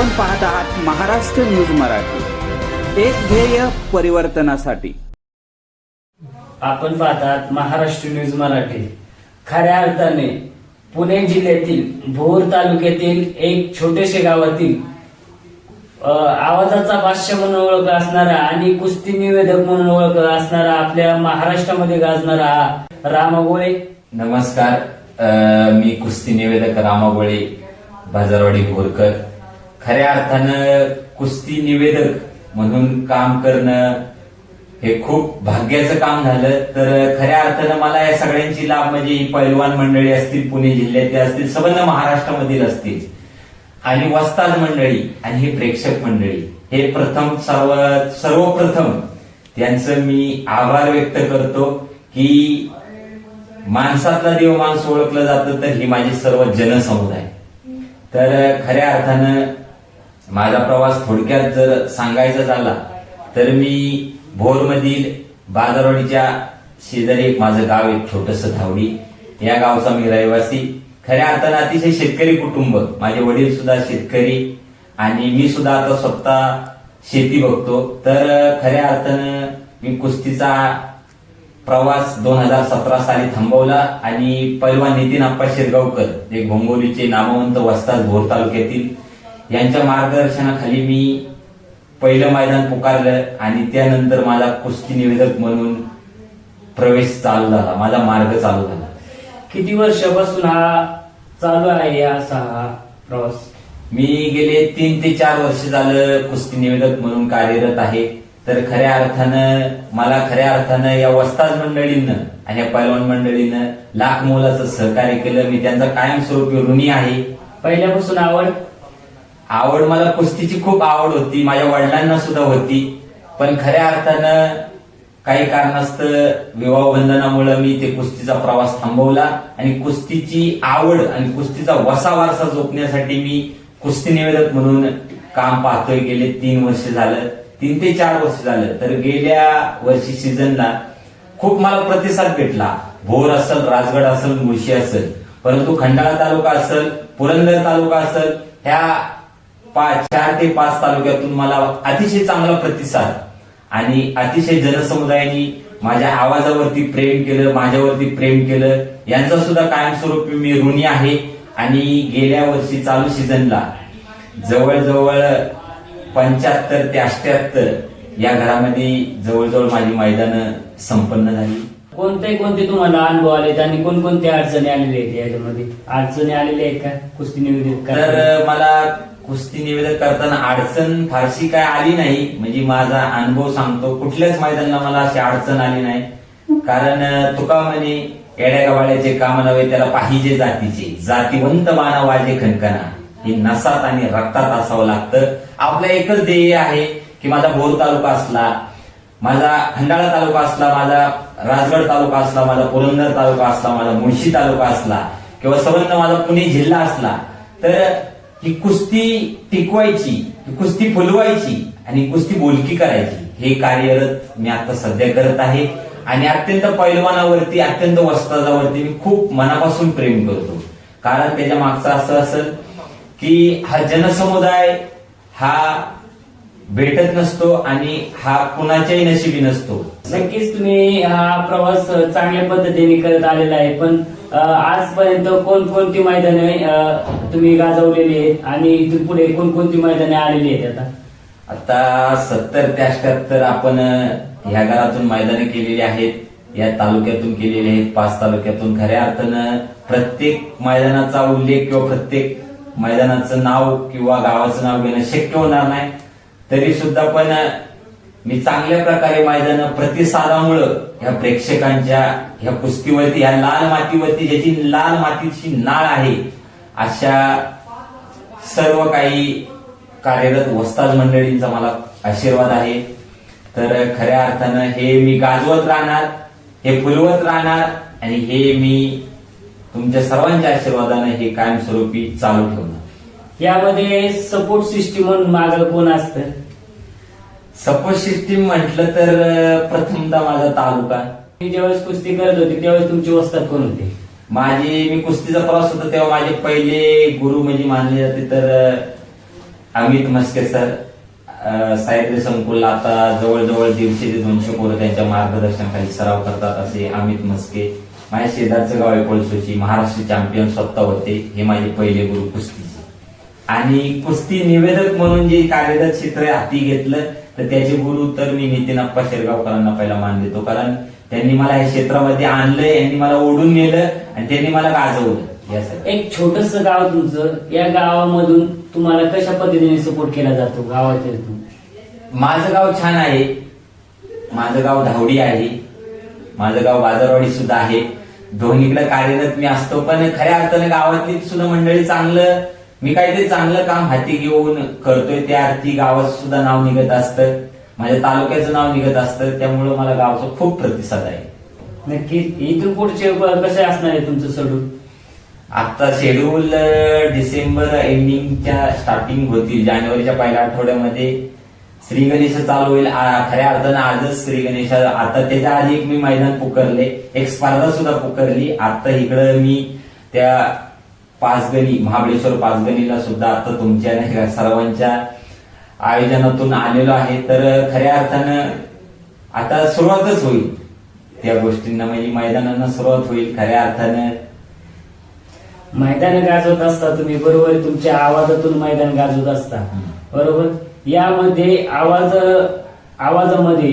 आपण पाहत आहात महाराष्ट्र न्यूज मराठी. एक ध्येय परिवर्तनासाठी. आपण पाहतात महाराष्ट्र न्यूज मराठी. खऱ्या अर्थाने पुणे जिल्ह्यातील भोर तालुक्यातील एक छोटेसे गावातील आवाजाचा भाष्य म्हणून ओळख असणारा आणि कुस्ती निवेदक म्हणून ओळख असणारा आपल्या महाराष्ट्रामध्ये गाजणारा रामगोळे. नमस्कार अ, मी कुस्ती निवेदक रामागोळे बाजारवाडी भोरकर. खऱ्या अर्थानं कुस्ती निवेदक म्हणून काम करणं हे खूप भाग्याचं काम झालं. तर खऱ्या अर्थानं मला या सगळ्यांची लाभ म्हणजे ही पैलवान मंडळी असतील पुणे जिल्ह्यातली असतील संबंध महाराष्ट्रामधील असतील आणि वस्ताद मंडळी आणि हे प्रेक्षक मंडळी. हे प्रथम सर्व सर्वप्रथम त्यांचं मी आभार व्यक्त करतो की माणसातला देव माणूस ओळखलं जातं तर ही माझी सर्व जनसमुदाय. तर खऱ्या अर्थानं माझा प्रवास थोडक्यात जर सांगायचा झाला तर मी भोरमधील बाजारवाडीच्या शेजारी एक माझं गाव आहे छोटस धावडी. या गावचा मी रहिवासी. खऱ्या अर्थानं अतिशय शेतकरी कुटुंब. माझे वडील सुद्धा शेतकरी आणि मी सुद्धा आता स्वतः शेती बघतो. तर खऱ्या अर्थानं मी कुस्तीचा प्रवास दोन हजार सतरा साली थांबवला आणि पैलवान नितीन आप्पा शिरगावकर जे घोंगोलीचे नामवंत वस्ताद भोर तालुक्यातील यांच्या मार्गदर्शनाखाली मी पहिलं मैदान पुकारलं आणि त्यानंतर माझा कुस्ती निवेदक म्हणून प्रवेश चालू झाला. माझा मार्ग चालू झाला. किती वर्षापासून हा चालू आहे असा हा प्रवास? मी गेले तीन ते चार वर्ष झालं कुस्ती निवेदक म्हणून कार्यरत आहे. तर खऱ्या अर्थानं मला खऱ्या अर्थानं या वस्ताद मंडळींनं आणि या पैलवान मंडळीनं लाख मोलाचं सहकार्य केलं. मी त्यांचा कायमस्वरूपी ऋणी आहे. पहिल्यापासून आवड? आवड मला कुस्तीची खूप आवड होती. माझ्या वडिलांना सुद्धा होती. पण खऱ्या अर्थानं काही कारणास्तव विवाह बंधनामुळे मी ते कुस्तीचा प्रवास थांबवला. आणि कुस्तीची आवड आणि कुस्तीचा वसा वारसा जोपण्यासाठी मी कुस्ती निवेदक म्हणून काम पाहतोय. गेले तीन वर्ष झालं. तीन ते चार वर्ष झालं. तर गेल्या वर्षी सीझनला खूप मला प्रतिसाद भेटला. भोर असेल राजगड असेल मुळशी असेल. परंतु खंडाळा तालुका असेल पुरंदर तालुका असेल ह्या पाच चार ते पाच तालुक्यातून मला अतिशय चांगला प्रतिसाद आणि अतिशय जनसमुदायाने माझ्या आवाजावरती प्रेम केलं माझ्यावरती प्रेम केलं. यांचा सुद्धा कायमस्वरूपी मी ऋणी आहे आणि गेल्या वर्षी चालू सीझनला जवळजवळ पंच्याहत्तर ते अष्ट्याहत्तर या घरामध्ये जवळजवळ माझी मैदानं संपन्न झाली. कोणते कोणते तुम्हाला अनुभव आलेत आणि कोणकोणत्या अडचणी आलेल्या आहेत याच्यामध्ये? अडचणी आलेल्या आहेत का? कुस्ती निवेदित तर? मला कुस्ती निवेदन करताना अडचण फारशी काय आली नाही. म्हणजे माझा अनुभव सांगतो कुठल्याच मैदानाला मला अशी अडचण आली नाही. कारण तुका म्हणे येड्यागावाड्याचे काम नव्हे त्याला पाहिजे जातीचे. जातीवंत मानवाजे खणकणा हे नसात आणि रक्तात असावं लागतं. आपलं एकच ध्येय आहे की माझा भोर तालुका असला माझा खंडाळा तालुका असला माझा राजगड तालुका असला माझा पुरंदर तालुका असला माझा मुळशी तालुका असला किंवा सबंध माझा पुणे जिल्हा असला तर ही कुस्ती टिकवायची ही कुस्ती फुलवायची आणि कुस्ती बोलकी करायची. हे कार्यरत मी आता सध्या करत आहे आणि अत्यंत पैलवानावरती अत्यंत वस्तादावरती मी खूप मनापासून प्रेम करतो. कारण त्याच्या मागचं असं असेल की हा जनसमुदाय हा भेटत नसतो आणि हा कुणाच्याही नशिबी नसतो. नक्कीच तुम्ही हा प्रवास चांगल्या पद्धतीने करत आलेला आहे पण आजपर्यंत कोणकोणती मैदाने तुम्ही गाजवलेली आहेत आणि इथून पुढे कोणकोणती मैदाने आलेली आहेत आता? आता सत्तर ते अष्ट्याहत्तर आपण ह्या घरातून मैदाने केलेली आहेत या तालुक्यातून केलेली आहेत पाच तालुक्यातून. खऱ्या अर्थानं प्रत्येक मैदानाचा उल्लेख किंवा प्रत्येक मैदानाचं नाव किंवा गावाचं नाव घेणं शक्य होणार नाही. तरी सुद्धा पण मी चांगल्या प्रकारे माझ्या प्रतिसादामुळं ह्या प्रेक्षकांच्या ह्या कुस्तीवरती ह्या लाल मातीवरती ज्याची लाल मातीची नाळ आहे अशा सर्व काही कार्यरत वस्ताद मंडळींचा मला आशीर्वाद आहे. तर खऱ्या अर्थानं हे मी गाजवत राहणार हे फुलवत राहणार आणि हे मी तुमच्या सर्वांच्या आशीर्वादाने हे कायमस्वरूपी चालू ठेवणार. यामध्ये सपोर्ट सिस्टीम म्हणून मागं कोण असतं? सपोर्ट सिस्टीम म्हटलं तर प्रथमदा प्रथमतः माझा तालुका. मी ज्यावेळेस कुस्ती करत होती त्यावेळेस तुमची वस्तात कोण होते? माझी मी कुस्तीचा प्रवास होता तेव्हा माझे पहिले गुरु म्हणजे मानले जाते तर अमित मस्के सर साहित्य संकुलला आता जवळजवळ दीडशे ते दोनशे पोरं त्यांच्या मार्गदर्शनाखाली सराव करतात असे अमित मस्के. माझ्या शेजारचं गाव आहे कोळसोची महाराष्ट्र चॅम्पियन स्वतः होते हे माझे पहिले गुरु कुस्तीचे. आणि कुस्ती निवेदक म्हणून जे कार्यरत क्षेत्र हाती घेतलं तर त्याचे गुरु तर मी नितीन अप्पा शेरगावकरांना पहिला मान देतो. कारण त्यांनी मला या क्षेत्रामध्ये आणलं यांनी मला ओढून नेलं आणि त्यांनी मला गाजवलं. यासाठी एक छोटस गाव तुमचं. या गावामधून तुम्हाला कशा पद्धतीने सपोर्ट केला जातो गावातून माझं गाव छान आहे. माझं गाव धावडी आहे. माझं गाव बाजारवाडी सुद्धा आहे. दोन्हीकडे कार्यरत मी असतो पण खऱ्या अर्थानं गावातली सुद्धा मंडळी चांगलं मी काहीतरी चांगलं काम हाती घेऊन करतोय त्या अर्थी गावात सुद्धा नाव निघत असतं. माझ्या तालुक्याचं नाव निघत असतं त्यामुळं मला गावचा खूप प्रतिसाद आहे. नक्की इथून पुढचे कसे असणार आहे तुमचं शेड्यूल आता शेड्यूल डिसेंबर एंडिंगच्या स्टार्टिंग होतील. जानेवारीच्या पहिल्या आठवड्यामध्ये श्री गणेश चालू होईल. खऱ्या अर्थानं आजच श्री गणेश. आता त्याच्या आधी एक मी मैदान पुकारले. एक स्पर्धा सुद्धा पुकारली. आता इकडं मी त्या पाचगणी महाबळेश्वर पाचगणीला सुद्धा आता तुमच्या नाही का सर्वांच्या आयोजनातून आलेलो आहे. तर खऱ्या अर्थानं आता सुरुवातच होईल त्या गोष्टींना म्हणजे मैदानांना सुरुवात होईल खऱ्या अर्थानं. मैदान गाजवत असता तुम्ही बरोबर तुमच्या आवाजातून मैदान गाजवत असता. बरोबर? यामध्ये आवाज आवाजामध्ये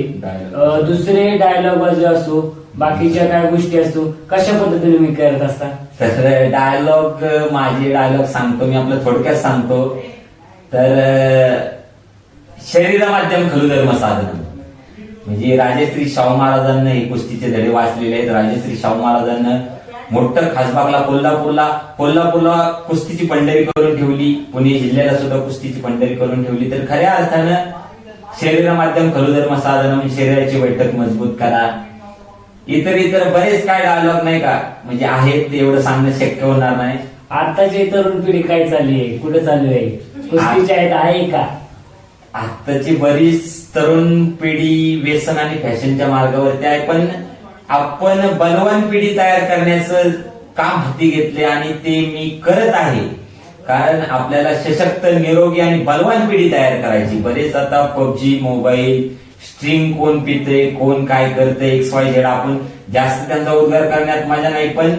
दुसरे डायलॉग असो बाकीच्या काय गोष्टी असतो कशा पद्धतीने मी करत असता? तर डायलॉग माझे डायलॉग सांगतो मी आपलं थोडक्यात सांगतो. तर शरीर माध्यम खलु धर्म साधन. म्हणजे राजश्री शाहू महाराजांना हे कुस्तीचे धडे वाचलेले आहेत. राजश्री शाहू महाराजांना मोठं खासबागला कोल्हापूरला कोल्हापूरला कुस्तीची पंढरी करून ठेवली. पुणे जिल्ह्याला सुद्धा कुस्तीची पंढरी करून ठेवली. तर खऱ्या अर्थानं शरीर माध्यम खलु धर्म साधन म्हणजे शरीराची बैठक मजबूत करा. इतर इतर बरेच काय डायलॉग नाही का? म्हणजे आहेत ते एवढं सांगणं शक्य होणार नाही. आताची तरुण पिढी काय चालली आहे? कुठे चालू आहे? कुस्तीच्या आहेत आहे का? आताची बरीच तरुण पिढी व्यसन आणि फॅशनच्या मार्गावरती आहे पण आपण बलवान पिढी तयार करण्याचं काम हाती घेतले आणि ते मी करत आहे. कारण आपल्याला सशक्त निरोगी आणि बलवान पिढी तयार करायची. बरेच आता पबजी मोबाईल स्ट्रिंग कोण पिते कोण काय करते एक्स वाय झेड आपण जास्त त्यांचा उद्गार करण्यात मजा नाही पण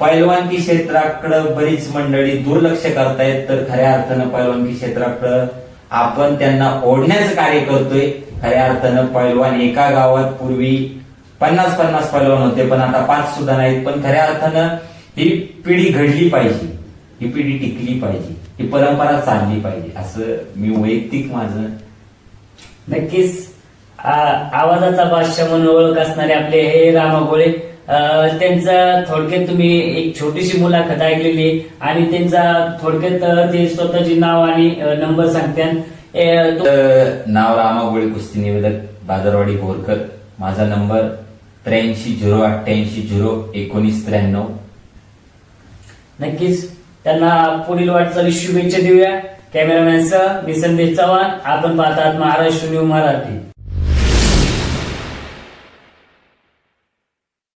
पैलवानकी क्षेत्राकडे बरीच मंडळी दुर्लक्ष करतायत. तर खऱ्या अर्थानं पैलवानकी क्षेत्राकडे आपण त्यांना ओढण्याचं कार्य करतोय. खऱ्या अर्थानं पैलवान एका गावात पूर्वी पन्नास पन्नास पैलवान होते पण आता पाच सुद्धा नाहीत. पण खऱ्या अर्थानं ही पिढी घडली पाहिजे. ही पिढी टिकली पाहिजे. ही परंपरा चालली पाहिजे. असं मी वैयक्तिक माझं नक्कीच आवाजाचा बादशाह म्हणून ओळख असणारे आपले हे रामागोळे त्यांचा थोडक्यात तुम्ही एक छोटीशी मुलाखत ऐकलेली आणि त्यांचा थोडक्यात ते स्वतःचे नाव आणि नंबर सांगतात नाव रामागोळी कुस्ती निवेदक बाजारवाडी बोरकर. माझा नंबर त्र्याऐंशी झिरो अठ्ठ्याऐंशी झिरो एकोणीस त्र्याण्णव. नक्कीच. त्यांना पुढील वाटचाली शुभेच्छा देऊया. कॅमेरामॅन सह मी संदेश चव्हाण. आपण पाहतात महाराष्ट्र न्यू मराठी.